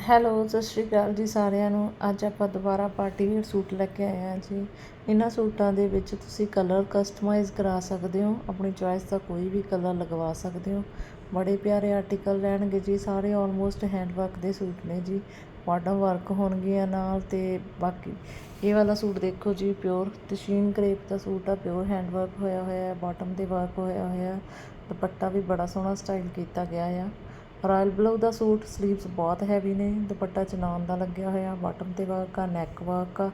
Hello, ਸਤਿ ਸ਼੍ਰੀ ਅਕਾਲ ਜੀ ਸਾਰਿਆਂ ਨੂੰ। ਅੱਜ ਆਪਾਂ ਦੁਬਾਰਾ ਪਾਰਟੀ ਵੇਅਰ ਸੂਟ ਲੈ ਕੇ ਆਏ ਹਾਂ ਜੀ। ਇਹਨਾਂ ਸੂਟਾਂ ਦੇ ਵਿੱਚ ਤੁਸੀਂ ਕਲਰ ਕਸਟਮਾਈਜ਼ ਕਰਾ ਸਕਦੇ ਹੋ। ਆਪਣੀ ਚੋਇਸ ਦਾ ਕੋਈ ਵੀ ਕਲਰ ਲਗਵਾ ਸਕਦੇ ਹੋ। ਬੜੇ ਪਿਆਰੇ ਆਰਟੀਕਲ ਰਹਿਣਗੇ ਜੀ। ਸਾਰੇ ਆਲਮੋਸਟ ਹੈਂਡ ਵਰਕ ਦੇ ਸੂਟ ਨੇ ਜੀ। ਬਾਟਮ ਵਰਕ ਹੋਣਗੀਆਂ ਨਾਲ ਤੇ ਬਾਕੀ ਇਹ ਵਾਲਾ ਸੂਟ ਦੇਖੋ ਜੀ ਪਿਓਰ ਤਸ਼ੀਨ ਕਰੇਪ ਦਾ ਸੂਟ ਆ। ਪਿਓਰ ਹੈਂਡ ਵਰਕ ਹੋਇਆ ਹੋਇਆ ਹੈ ਬਾਟਮ ਤੇ ਵਰਕ ਹੋਇਆ ਹੋਇਆ। ਦੁਪੱਟਾ ਵੀ ਬੜਾ ਸੋਹਣਾ ਸਟਾਈਲ ਕੀਤਾ ਗਿਆ ਆ। ਰਾਇਲ ਬਲੂ ਦਾ ਸੂਟ ਸਲੀਵਸ ਬਹੁਤ ਹੈਵੀ ਨੇ, ਦੁਪੱਟਾ ਚਨਾਨ ਦਾ ਲੱਗਿਆ ਹੋਇਆ ਬਾਟਮ ਤੇ ਵਰਕ ਆ ਨੈਕ ਵਰਕ ਆ,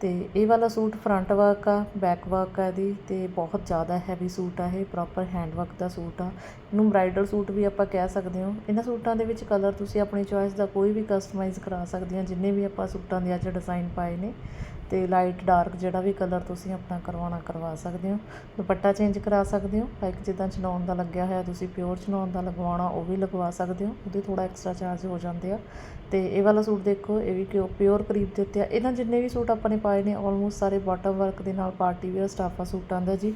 ਤੇ ਇਹ ਵਾਲਾ ਸੂਟ ਫਰੰਟ ਵਰਕ ਆ ਬੈਕ ਵਰਕ ਆ ਇਹਦੀ, ਤੇ ਬਹੁਤ ਜ਼ਿਆਦਾ ਹੈਵੀ ਸੂਟ ਆ ਇਹ ਪ੍ਰੋਪਰ ਹੈਂਡ ਵਰਕ ਦਾ ਸੂਟ ਆ। ਇਹਨੂੰ ਬ੍ਰਾਈਡਲ ਸੂਟ ਵੀ ਆਪਾਂ ਕਹਿ ਸਕਦੇ ਹਾਂ। ਇਹਨਾਂ ਸੂਟਾਂ ਦੇ ਵਿੱਚ ਕਲਰ ਤੁਸੀਂ ਆਪਣੀ ਚੋਇਸ ਦਾ ਕੋਈ ਵੀ ਕਸਟਮਾਈਜ਼ ਕਰਾ ਸਕਦੇ ਆ ਜਿੰਨੇ ਵੀ ਆਪਾਂ ਸੂਟਾਂ ਦੇ ਅੱਜ ਡਿਜ਼ਾਈਨ ਪਾਏ ਨੇ। ਅਤੇ ਲਾਈਟ ਡਾਰਕ ਜਿਹੜਾ ਵੀ ਕਲਰ ਤੁਸੀਂ ਆਪਣਾ ਕਰਵਾਉਣਾ, ਕਰਵਾ ਸਕਦੇ ਹੋ। ਦੁਪੱਟਾ ਚੇਂਜ ਕਰਾ ਸਕਦੇ ਹੋ। ਲਾਈਕ ਜਿੱਦਾਂ ਚਨਾਉਣ ਦਾ ਲੱਗਿਆ ਹੋਇਆ, ਤੁਸੀਂ ਪਿਓਰ ਚਨਾਉਣ ਦਾ ਲਗਵਾਉਣਾ, ਉਹ ਵੀ ਲਗਵਾ ਸਕਦੇ ਹੋ। ਉਹਦੇ ਥੋੜਾ ਐਕਸਟਰਾ ਚਾਰਜ ਹੋ ਜਾਂਦੇ ਆ। ਤੇ ਇਹ ਵਾਲਾ ਸੂਟ ਦੇਖੋ, ਇਹ ਵੀ ਕਿਉਂ ਪਿਓਰ ਕਰੀਬ ਦੇ ਉੱਤੇ ਆ। ਇਹਨਾਂ ਜਿੰਨੇ ਵੀ ਸੂਟ ਆਪਾਂ ਨੇ ਪਾਏ ਨੇ ਆਲਮੋਸਟ ਸਾਰੇ ਬਾਟਮ ਵਰਕ ਦੇ ਨਾਲ ਪਾਰਟੀ ਵੇਅਰ ਸਟਾਫਾ ਸੂਟ ਦਾ ਜੀ।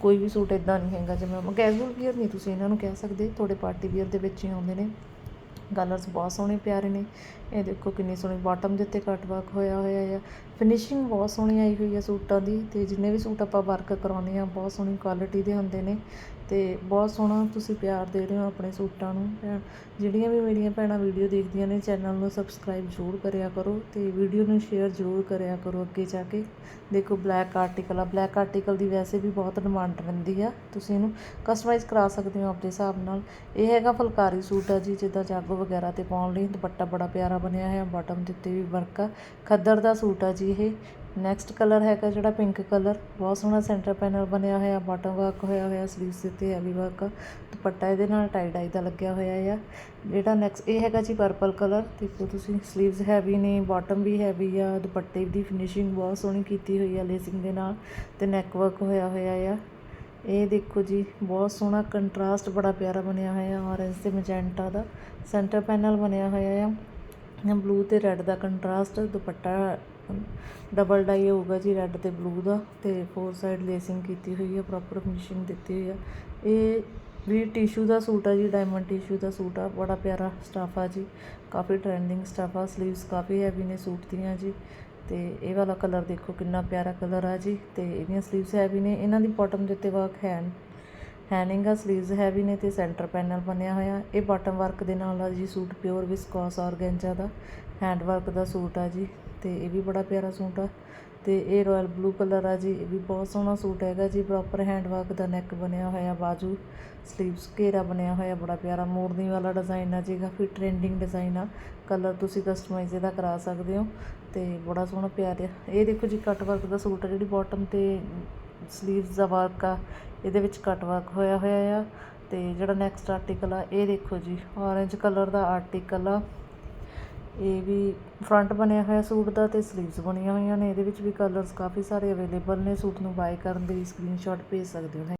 ਕੋਈ ਵੀ ਸੂਟ ਇਦਾਂ ਨਹੀਂ ਹੈਗਾ ਜਿਵੇਂ ਕੈਜੂਅਲ ਵੀਅਰ ਨਹੀਂ ਤੁਸੀਂ ਇਹਨਾਂ ਨੂੰ ਕਹਿ ਸਕਦੇ ਥੋੜੇ ਪਾਰਟੀ ਵੀਅਰ ਦੇ ਵਿੱਚ ਹੀ ਆਉਂਦੇ ਨੇ। ਕਲਰਸ ਬਹੁਤ ਸੋਹਣੇ ਪਿਆਰੇ ਨੇ। ਇਹ ਦੇਖੋ ਕਿੰਨੀ ਸੋਹਣੀ ਬਾਟਮ ਦੇ ਉੱਤੇ ਕੱਟ ਵਰਕ ਹੋਇਆ ਹੋਇਆ ਆ। ਫਿਨਿਸ਼ਿੰਗ ਬਹੁਤ ਸੋਹਣੀ ਆਈ ਹੋਈ ਆ ਸੂਟਾਂ ਦੀ ਤੇ ਜਿੰਨੇ ਵੀ ਸੂਟ ਆਪਾਂ ਵਰਕ ਕਰਾਉਂਦੇ ਆ ਬਹੁਤ ਸੋਹਣੀ ਕੁਆਲਿਟੀ ਦੇ ਹੁੰਦੇ ਨੇ। ਅਤੇ ਬਹੁਤ ਸੋਹਣਾ ਤੁਸੀਂ ਪਿਆਰ ਦੇ ਰਹੇ ਹੋ ਆਪਣੇ ਸੂਟਾਂ ਨੂੰ। ਭੈਣ ਜਿਹੜੀਆਂ ਵੀ ਮੇਰੀਆਂ ਭੈਣਾਂ ਵੀਡੀਓ ਦੇਖਦੀਆਂ ਨੇ ਚੈਨਲ ਨੂੰ ਸਬਸਕ੍ਰਾਈਬ ਜ਼ਰੂਰ ਕਰਿਆ ਕਰੋ ਅਤੇ ਵੀਡੀਓ ਨੂੰ ਸ਼ੇਅਰ ਜ਼ਰੂਰ ਕਰਿਆ ਕਰੋ ਅੱਗੇ ਜਾ ਕੇ। ਦੇਖੋ ਬਲੈਕ ਆਰਟੀਕਲ ਆ। ਬਲੈਕ ਆਰਟੀਕਲ ਦੀ ਵੈਸੇ ਵੀ ਬਹੁਤ ਡਿਮਾਂਡ ਰਹਿੰਦੀ ਆ। ਤੁਸੀਂ ਇਹਨੂੰ ਕਸਟਮਾਈਜ਼ ਕਰਾ ਸਕਦੇ ਹੋ ਆਪਣੇ ਹਿਸਾਬ ਨਾਲ। ਇਹ ਹੈਗਾ ਫੁਲਕਾਰੀ ਸੂਟ ਆ ਜੀ, ਜਿੱਦਾਂ ਜਾਗੋ ਵਗੈਰਾ ਤੇ ਪਾਉਣ ਲਈ ਦੁਪੱਟਾ ਬੜਾ ਪਿਆਰਾ ਬਣਿਆ ਹੋਇਆ ਬਾਟਮ ਦੇ ਉੱਤੇ ਵੀ ਵਰਕ ਆ। ਖੱਦਰ ਦਾ ਸੂਟ ਆ ਜੀ ਇਹ। ਨੈਕਸਟ ਕਲਰ ਹੈਗਾ ਜਿਹੜਾ ਪਿੰਕ ਕਲਰ ਬਹੁਤ ਸੋਹਣਾ ਸੈਂਟਰ ਪੈਨਲ ਬਣਿਆ ਹੋਇਆ ਬਾਟਮ ਵਰਕ ਹੋਇਆ ਹੋਇਆ ਸਲੀਵਸ ਦੇ ਉੱਤੇ ਹੈਵੀ ਵਰਕ ਦੁਪੱਟਾ ਇਹਦੇ ਨਾਲ ਟਾਈ ਡਾਈ ਦਾ ਲੱਗਿਆ ਹੋਇਆ ਆ। ਜਿਹੜਾ ਨੈਕਸਟ ਇਹ ਹੈਗਾ ਜੀ ਪਰਪਲ ਕਲਰ ਦੇਖੋ ਤੁਸੀਂ ਸਲੀਵਸ ਹੈਵੀ ਨੇ ਬਾਟਮ ਵੀ ਹੈਵੀ ਆ, ਦੁਪੱਟੇ ਦੀ ਫਿਨਿਸ਼ਿੰਗ ਬਹੁਤ ਸੋਹਣੀ ਕੀਤੀ ਹੋਈ ਆ ਲੇਸਿੰਗ ਦੇ ਨਾਲ ਤੇ ਨੈਕ ਵਰਕ ਹੋਇਆ ਹੋਇਆ ਆ। ਇਹ ਦੇਖੋ ਜੀ, ਬਹੁਤ ਸੋਹਣਾ ਕੰਟਰਾਸਟ ਬੜਾ ਪਿਆਰਾ ਬਣਿਆ ਹੋਇਆ ਔਰੇਂਜ ਤੇ ਮੈਜੈਂਟਾ ਦਾ ਸੈਂਟਰ ਪੈਨਲ ਬਣਿਆ ਹੋਇਆ ਆ। ਬਲੂ ਤੇ ਰੈੱਡ ਦਾ ਕੰਟਰਾਸਟ ਦੁਪੱਟਾ ਡਬਲ ਡਾਈ ਹੋਊਗਾ ਜੀ ਰੈੱਡ ਤੇ ਬਲੂ ਦਾ ਤੇ ਫੋਰ ਸਾਈਡ ਲੇਸਿੰਗ ਕੀਤੀ ਹੋਈ ਹੈ ਪ੍ਰੋਪਰ ਫਿਨਿਸ਼ਿੰਗ ਦਿੱਤੀ ਹੋਈ ਆ। ਇਹ ਵੀ ਟਿਸ਼ੂ ਦਾ ਸੂਟ ਆ ਜੀ ਡਾਇਮੰਡ ਟਿਸ਼ੂ ਦਾ ਸੂਟ ਆ, ਬੜਾ ਪਿਆਰਾ ਸਟਾਫ ਆ ਜੀ, ਕਾਫੀ ਟ੍ਰੈਂਡਿੰਗ ਸਟਾਫ ਆ ਸਲੀਵਸ ਕਾਫੀ ਹੈਵੀ ਨੇ ਸੂਟ ਦੀਆਂ ਜੀ, ਤੇ ਇਹ ਵਾਲਾ ਕਲਰ ਦੇਖੋ ਕਿੰਨਾ ਪਿਆਰਾ ਕਲਰ ਆ ਜੀ, ਤੇ ਇਹਦੀਆਂ ਸਲੀਵਸ ਹੈਵੀ ਨੇ, ਇਹਨਾਂ ਦੀ ਬਾਟਮ ਦੇ ਉੱਤੇ ਵਰਕ ਹੈ ਹੈਨਿੰਗ ਆ ਸਲੀਵਸ ਹੈਵੀ ਨੇ ਤੇ ਸੈਂਟਰ ਪੈਨਲ ਬਣਿਆ ਹੋਇਆ। ਇਹ ਬਾਟਮ ਵਰਕ ਦੇ ਨਾਲ ਆ ਜੀ ਸੂਟ ਪਿਓਰ ਵਿਸਕੋਸ ਆਰਗੈਂਜਾ ਦਾ ਹੈਂਡ ਵਰਕ ਦਾ ਸੂਟ ਆ ਜੀ, ਤੇ ਇਹ ਵੀ ਬੜਾ ਪਿਆਰਾ ਸੂਟ ਆ। ਤੇ ਇਹ ਰਾਇਲ ਬਲੂ ਕਲਰ ਆ ਜੀ, ਇਹ ਵੀ ਬਹੁਤ ਸੋਹਣਾ ਸੂਟ ਹੈਗਾ ਜੀ ਪ੍ਰੋਪਰ ਹੈਂਡ ਵਰਕ ਦਾ ਨੈਕ ਬਣਿਆ ਹੋਇਆ, ਬਾਜੂ ਸਲੀਵਸ ਘੇਰਾ ਬਣਿਆ ਹੋਇਆ, ਬੜਾ ਪਿਆਰਾ। ਮੋਰਨੀ ਵਾਲਾ ਡਿਜ਼ਾਈਨ ਆ ਜੀ ਕਾਫੀ ਟ੍ਰੈਂਡਿੰਗ ਡਿਜ਼ਾਈਨ ਆ। ਕਲਰ ਤੁਸੀਂ ਕਸਟਮਾਈਜ਼ ਇਹਦਾ ਕਰਾ ਸਕਦੇ ਹੋ, ਤੇ ਬੜਾ ਸੋਹਣਾ ਪਿਆਰਾ ਇਹ ਦੇਖੋ ਜੀ ਕਟ ਵਰਕ ਦਾ ਸੂਟ ਆ, ਜਿਹੜੀ ਬਾਟਮ ਤੇ ਸਲੀਵਸ ਦਾ ਵਰਕ ਆ, ਇਹਦੇ ਵਿੱਚ ਕਟ ਵਰਕ ਹੋਇਆ ਹੋਇਆ ਆ। ਤੇ ਜਿਹੜਾ ਨੈਕਸਟ ਆਰਟੀਕਲ ਆ, ਇਹ ਦੇਖੋ ਜੀ ਔਰੇਂਜ ਕਲਰ ਦਾ ਆਰਟੀਕਲ ਆ। ਇਹ ਵੀ ਫਰੰਟ ਬਣਿਆ ਹੋਇਆ ਸੂਟ ਦਾ ਤੇ ਸਲੀਵਸ ਬਣੀਆਂ ਹੋਈਆਂ ਨੇ। ਇਹਦੇ ਵਿੱਚ ਵੀ ਕਲਰਸ ਕਾਫੀ ਸਾਰੇ ਅਵੇਲੇਬਲ ਨੇ। ਸੂਟ ਨੂੰ ਬਾਏ ਕਰਨ ਦੇ ਲਈ ਸਕਰੀਨਸ਼ਾਟ ਭੇਜ ਸਕਦੇ ਹੋ।